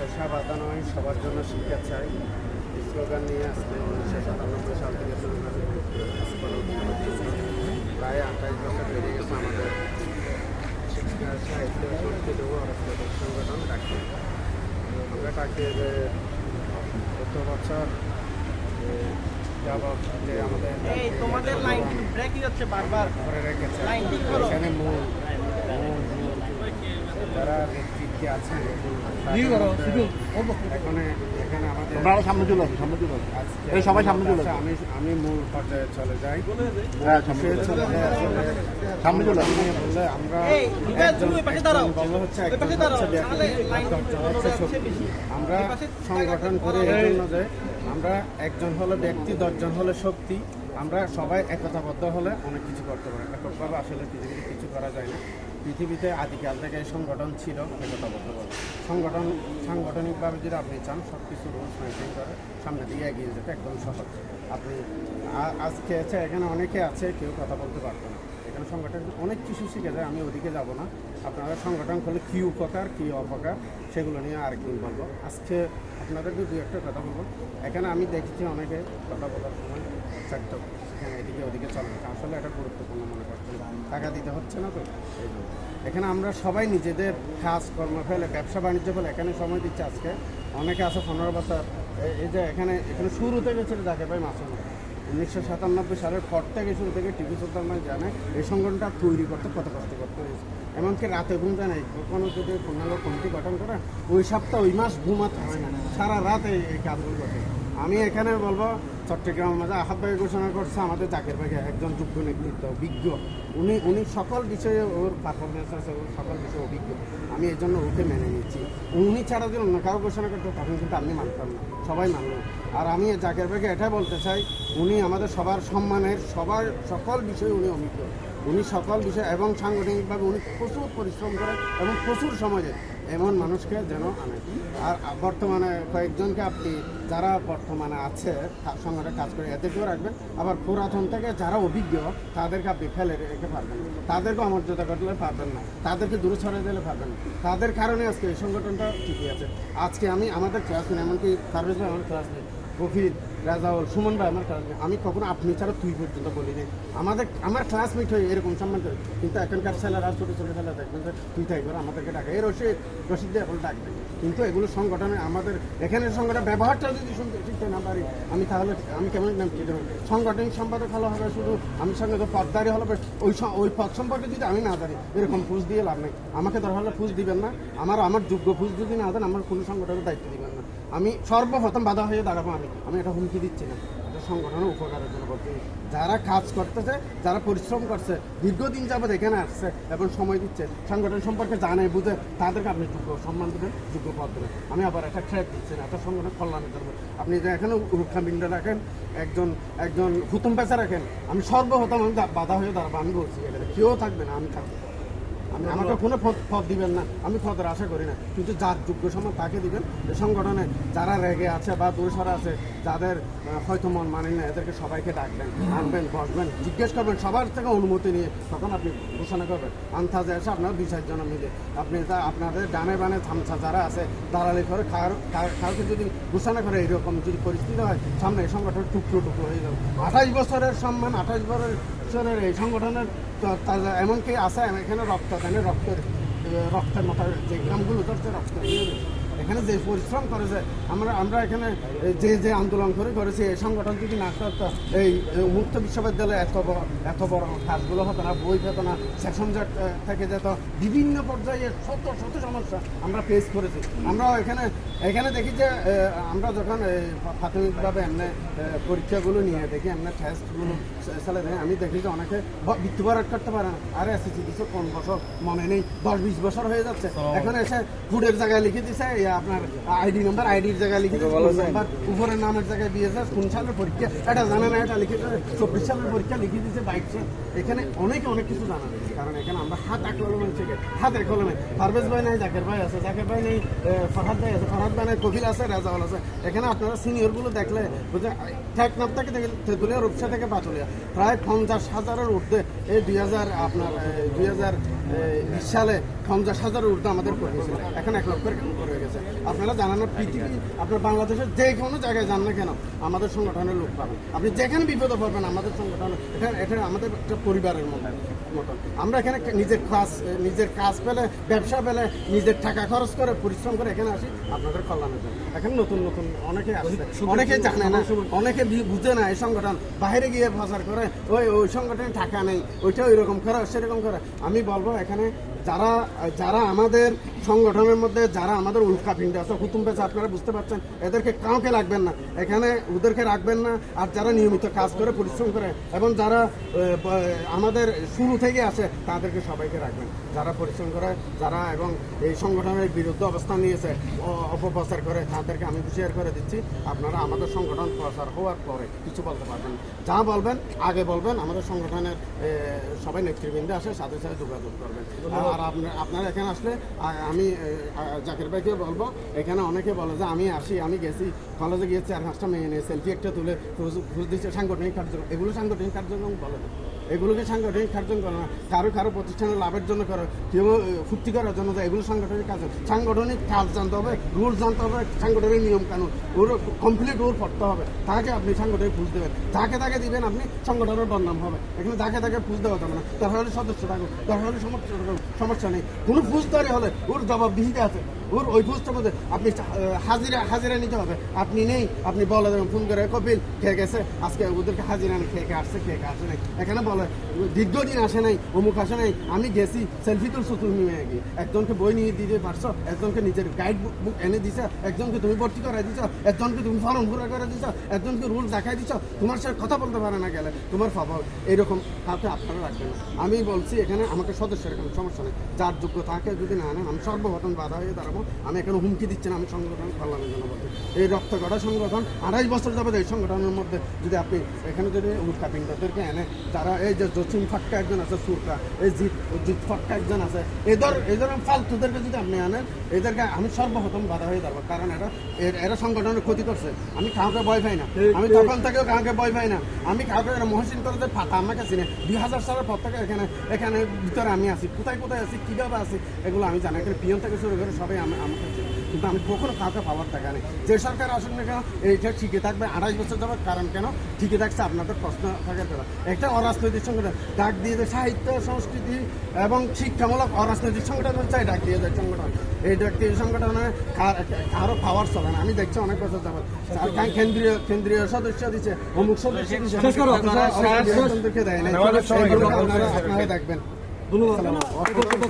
পেশা বাধা নয় সবার জন্য শিক্ষা চাই। এই স্লোগান নিয়ে আজকে উনিশশো সাতানব্বই সাল থেকে শুরু করে প্রায় আঠাশ বছর বেরিয়ে গেছে আমাদের শিক্ষা সাহিত্য সংস্কৃতি ও অরাজনৈতিক সংগঠন ডাকি আমরা ডাকের গত বছর যে যে আমাদের বারবার। ধরে রেখেছে। এখানে মূল মূল আছেন তাদের এখানে এখানে আমাদের সামনে চলে আসো সামনে চলে আসো এই সবাই সামনে চলে আচ্ছা, আসো আমি আমি মূল পর্যায়ে চলে যাই। হ্যাঁ সামনে চলে চলে আসলে সামনে চলে আসো বললে আমরা বললে হচ্ছে। আমরা সংগঠন করে এই জন্য যে আমরা একজন হলো ব্যক্তি দশজন হলে শক্তি। আমরা সবাই একতাবদ্ধ হলে অনেক কিছু করতে পারি। এককভাবে আসলে কিছু করা যায় না। পৃথিবীতে আদিকাল থেকে এই সংগঠন ছিল সংগঠন, সাংগঠনিকভাবে যদি আপনি চান সব কিছু রুলস মেনটেন করে সামনে দিয়ে এগিয়ে যেতে একদম সহজ। আপনি আজকে আছে, এখানে অনেকে আছে, কেউ কথা বলতে পারবে না। এখানে সংগঠন, অনেক কিছু শিখে যায়, আমি ওদিকে যাব না। আপনারা সংগঠন করলে কী উপকার, কী অপকার, সেগুলো নিয়ে আরেকদিন বলব। আজকে আপনাদেরকে দু একটা কথা বলব। এখানে আমি দেখেছি অনেকে কথা বলার সময় সেখানে এদিকে ওদিকে চলে আসলে এটা গুরুত্বপূর্ণ মনে করছেন টাকা দিতে হচ্ছে না তো। এখানে আমরা সবাই নিজেদের কাজ, কর্ম ফেলে, ব্যবসা বাণিজ্য ফেলে এখানে সময় দিচ্ছে আজকে। অনেকে আছে পনেরো বছর। এই- যে এখানে এখানে শুরু থেকে ছিল যাকে ভাই মাসুম। উনিশশো সাতানব্বই সালের পর থেকে শুরু থেকে টিভি সুলতান ভাই জানে, এই সংগঠনটা তৈরি করতে কত কষ্ট করতে হয়েছে। এমনকি রাতে ঘুম যায় নাই কখনো যদি পূর্ণাঙ্গ কমিটি গঠন করে, ওই সপ্তাহ, ওই মাস ঘুমাতে হয় না। সারা রাত এই কাজগুলো করতে আমি এখানে বলব চট্টগ্রামের মাঝে আহাব ভাই ঘোষণা করছে, আমাদের জাকের ভাই একজন যোগ্য নেতৃত্ব বিজ্ঞ উনি উনি সকল বিষয়ে ওর পারফরমেন্স আছে, ওর সকল বিষয়ে অভিজ্ঞ। আমি এই জন্য ওকে মেনে নিচ্ছি। উনি ছাড়া যদি অন্য কারও ঘোষণা করতো, তখন কিন্তু আমি মানতাম না। সবাই মানল আর আমি জাকের ভাইকে এটাই বলতে চাই, উনি আমাদের সবার সম্মানের, সবার সকল বিষয়ে উনি অভিজ্ঞ। উনি সকল বিষয় এবং সাংগঠনিকভাবে উনি প্রচুর পরিশ্রম করে এবং প্রচুর দেয় এমন মানুষকে যেন আনে। আর বর্তমানে কয়েকজনকে আপনি যারা বর্তমানে আছে, তার সঙ্গে কাজ করে এদেরকেও রাখবেন। আবার পুরাতন থেকে যারা অভিজ্ঞ, তাদেরকে আপনি ফেলে রেখে পারবেন না। তাদেরকেও আমর্যাদা করলে পারবেন না। তাদেরকে দূরে ছড়িয়ে দিলে পারবেন না। তাদের কারণে আজকে এই সংগঠনটা ঠিকই আছে। আজকে আমি, আমাদের ক্লাস নেই এমনকি ভাই আমার ক্লাস নেই গফির রাজাউল, সুমন ভাই, আমার ক্লাস আমি কখনো আপনি ছাড়া তুই পর্যন্ত বলি নাই আমাদের, আমার ক্লাসমেট হয়ে এরকম সম্মান করে। কিন্তু এখনকার ছেলেরা, ছোটো ছোটো ছেলে দেখবেন তুই করে আমাদেরকে ডাকে। এই রশিদ রশিদ দিয়ে এখন ডাকবে। কিন্তু এগুলো সংগঠনে আমাদের, এখানে সংগঠন, ব্যবহারটা যদি শুনতে শিখতে না পারি, আমি তাহলে, আমি কেমন নাম কি দেবো সাংগঠনিক সম্পাদক ভালো হবে শুধু, আমি সঙ্গে তো পদদারি হলো ওই ওই পদ সম্পর্কে যদি আমি না জানি, এরকম ফুস দিয়ে লাভ নেই। আমাকে দরকার হলে ফুস দিবেন না। আমার আমার যোগ্য ফুস যদি না দেন, আমার কোনো সংগঠনের দায়িত্ব দিবেন না। আমি সর্বপ্রথম বাধা হয়ে দাঁড়াবো আমি। আমি এটা হুমকি দিচ্ছি না। এটা সংগঠনের উপকারের জন্য করছি যারা কাজ করতেছে, যারা পরিশ্রম করছে, দীর্ঘদিন যাবৎ এখানে আসছে এবং সময় দিচ্ছে, সংগঠন সম্পর্কে জানে, বুঝে, তাদেরকে আপনি যোগ্য সম্মান দেবেন, যোগ্য পদ দেবেন। আমি আবার একটা থ্রেট দিচ্ছি না, একটা সংগঠন কল্যাণের জন্য। আপনি যে এখানে রক্ষাবিন্দ রাখেন, একজন একজন হুতুম পেশা রাখেন, আমি সর্বপ্রথম আমি বাধা হয়ে দাঁড়াবো, আমি বলছি এখানে কেউ থাকবে না, আমি থাকব। আমাকে কোনো পদ দিবেন না। আমি পদের আশা করি না। কিন্তু যার যোগ্য সময় তাকে দিবেন। এই সংগঠনে যারা রেগে আছে বা দূরসরা আছে, যাদের হয়তো মন মানে না, এদেরকে সবাইকে ডাকবেন আনবেন বসবেন, জিজ্ঞেস করবেন, সবার থেকে অনুমতি নিয়ে তখন আপনি ঘোষণা করবেন। আন্তাজে এসে আপনার দুই চারজন মিলে আপনি তা আপনাদের ডানে বানে থামছা যারা আছে, দালালি করে কাউকে যদি ঘোষণা করে এরকম যদি পরিস্থিতি হয়, সামনে এই সংগঠন টুকরো টুকরো হয়ে যাবে। আঠাশ বছরের সম্মান, আঠাশ বছরের এই সংগঠনের এমনকি আছে এখানে রক্ত এখানে রক্তের রক্তের মতো যে গ্রামগুলো ধরছে রক্ত দিচ্ছে। এখানে যে পরিশ্রম করেছে আমরা আমরা এখানে যে যে আন্দোলন করে করেছি এই সংগঠন যদি না করতো এই মুক্ত বিশ্ববিদ্যালয়ে এত বড় এত বড় কাজগুলো হতো না বই পেত না। সেকশন জট থেকে যেত বিভিন্ন পর্যায়ে শত শত সমস্যা আমরা ফেস করেছি। আমরা এখানে এখানে দেখি যে আমরা যখন প্রাথমিকভাবে এমনি পরীক্ষাগুলো নিয়ে দেখি এমনি টেস্টগুলো চালে দেখি আমি দেখি যে অনেকে মৃত্যুবরণ করতে পারে না। আরে এসেছি দিচ্ছে কোন বছর মনে নেই দশ বিশ বছর হয়ে যাচ্ছে। এখন এসে ফুডের জায়গায় লিখে দিছে আপনার আইডি নাম্বার আইডির জায়গায় লিখে নাম্বার উপরের নামের জায়গায় দিয়েছে কোন সালের পরীক্ষা এটা জানে না এটা লিখে চব্বিশ সালের পরীক্ষা লিখে দিয়েছে বাইক এখানে অনেকে অনেক কিছু জানা নেই কারণ এখানে আমরা হাত এক কলমে থেকে হাত এক কলমে। পারভেজ ভাই নাই জাকের ভাই আছে জাকের ভাই নেই ফরহাদ ভাই আছে ফরহাদ ভাই নাই কপিল আছে রাজাওয়াল আছে। এখানে আপনারা সিনিয়রগুলো দেখলে বুঝে টেকনাফ থেকে দেখে তেঁতুলিয়া রূপসা থেকে পাতুলিয়া প্রায় পঞ্চাশ হাজারের ঊর্ধ্বে এই দুই হাজার আপনার দুই হাজার বিশ সালে পঞ্চাশ হাজারের ঊর্ধ্বে আমাদের কর্মী ছিল এখন এক লক্ষের করে গেছে। আপনারা জানেন না পৃথিবী আপনার বাংলাদেশের যে কোনো জায়গায় যান না কেন আমাদের সংগঠনের লোক পাবেন। আপনি যেখানে বিপদে পড়বেন আমাদের সংগঠন এটা এটা আমাদের একটা পরিবারের মতো মতন। আমরা এখানে নিজের কাজ নিজের কাজ পেলে ব্যবসা পেলে নিজের টাকা খরচ করে পরিশ্রম করে এখানে আসি আপনাদের কল্যাণের জন্য। এখন নতুন নতুন অনেকে আসছে অনেকে জানে না অনেকে বুঝে না এই সংগঠন বাইরে গিয়ে প্রচার করে ওই ওই সংগঠনে টাকা নেই ওইটা ওই রকম করে সেরকম করে। আমি বলব এখানে যারা যারা আমাদের সংগঠনের মধ্যে যারা আমাদের উল্কা পিণ্ডে আছে হুতুম পেছে আপনারা বুঝতে পারছেন এদেরকে কাউকে রাখবেন না। এখানে ওদেরকে রাখবেন না আর যারা নিয়মিত কাজ করে পরিশ্রম করে এবং যারা আমাদের শুরু থেকে আসে তাদেরকে সবাইকে রাখবেন। যারা পরিশ্রম করে যারা এবং এই সংগঠনের বিরুদ্ধে অবস্থান নিয়েছে অপপ্রচার করে তাদেরকে আমি হুঁশিয়ার করে দিচ্ছি আপনারা আমাদের সংগঠন প্রচার হওয়ার পরে কিছু বলতে পারবেন না। যা বলবেন আগে বলবেন আমাদের সংগঠনের সবাই নেতৃবৃন্দে আসে সাথে সাথে যোগাযোগ করবেন। আর আপনার আপনারা এখানে আসলে আমি জাকির ভাইকে বলব এখানে অনেকে বলে যে আমি আসি আমি গেছি কলেজে গিয়ে চার পাঁচটা মেয়ে নিয়ে সেলফি একটা তুলে ঘুষ দিচ্ছে সাংগঠনিক কার্যক্রম এগুলো সাংগঠনিক কার্যক্রম বলে না। এগুলোকে সাংগঠনিক কার্যক্রম করে না। কারও কারও প্রতিষ্ঠানের লাভের জন্য করে কেউ ফুর্তি করার জন্য দেয় এগুলো সাংগঠনিক কাজ সাংগঠনিক কাজ জানতে হবে রুল জানতে হবে সাংগঠনিক নিয়ম কানুন ওর কমপ্লিট রুল পড়তে হবে। তাকে আপনি সাংগঠনিক ফুস দেবেন। যাকে তাকে দিবেন আপনি সংগঠনের বদনাম হবে। এখানে যাকে তাকে ফুস দেওয়া যাবে না। তার হলে সদস্য থাকুক তার হলে থাকুক, সমস্যা নেই। কোনো ফুসদারি হলে ওর জবাব জবাবদিহিতে আছে ওর ওই ফুসটার মধ্যে আপনি হাজিরা হাজিরা নিতে হবে। আপনি নেই, আপনি বলে দেবেন, ফোন করে, কপিল, খেয়ে গেছে। আজকে ওদেরকে হাজিরা খেয়ে খেয়ে আসছে, খেয়ে খেয়ে আসে নাই এখানে বলে দীর্ঘদিন আসে নাই, অমুক আসে নাই, আমি গেছি, সেলফি তুলছো, তুমি মেয়ে গিয়ে একজনকে বই নিয়ে দিতে পারছ, একজনকে নিজের গাইড বুক এনে দিছো, একজনকে তুমি ভর্তি করে দিছো, একজনকে তুমি ফর্ম ভরে করে দিছো, একজনকে রুল দেখাই দিছো, তোমার সাথে কথা বলতে পারে না গেলে তোমার ফবল এইরকম কাউকে আপনারা রাখবেন আমি বলছি, এখানে আমাকে সদস্যের কোনো সমস্যা নেই। যার যোগ্য তাকে যদি না আনেন আমি সর্বপ্রথম বাধা হয়ে দাঁড়াবো। আমি এখানে হুমকি দিচ্ছি না আমি সংগঠন কল্যাণের জন্য বলছি এই রক্ত গড়া সংগঠন আড়াই বছর যাবে এই সংগঠনের মধ্যে যদি আপনি এখানে যদি উল্কা পিণ্ডদেরকে এনে যারা এই যে জসিম ফাটকা একজন আছে সুরকা এই জিৎ জিৎ ফাটকা একজন আছে এদের এদের ফালতুদেরকে যদি আপনি আনেন এদেরকে আমি সর্বপ্রথম বাধা হয়ে দাঁড়াবো। কারণ এটা এর- সংগঠনের ক্ষতি করছে। আমি কাউকে ভয় পাই না। আমি তখন থেকেও কাউকে ভয় পাই না। আমি কাউকে মহসিন করে ফাটা আমাকে চিনে। দুই হাজার সালের পর থেকে এখানে এখানে ভিতরে আমি আছি। কোথায় কোথায় আছি কীভাবে আছি এগুলো আমি জানি এখানে পিয়ন থেকে শুরু করে সবাই আমি আমাকে। কিন্তু আমি কখনো কাউকে পাওয়ার দেখা নেই। যে সরকার আসুন না কেন এইটা ঠিকই থাকবে। আড়াই বছর যাবে কারণ কেন? ঠিকই থাকছে আপনাদের প্রশ্ন থাকার কথা একটা অরাজনৈতিক সংগঠন ডাক দিয়ে দেয় সাহিত্য সংস্কৃতি এবং শিক্ষামূলক অরাজনৈতিক সংগঠন চাই ডাক দিয়ে দেয় সংগঠন? এই ডাক দিয়ে সংগঠনে কার- পাওয়ার চলে না। আমি দেখছি অনেক বছর কারণ কেন্দ্রীয় কেন্দ্রীয় সদস্য দিচ্ছে অমুক সদস্য দিচ্ছে দেয় না আপনারা দেখবেন। ধন্যবাদ।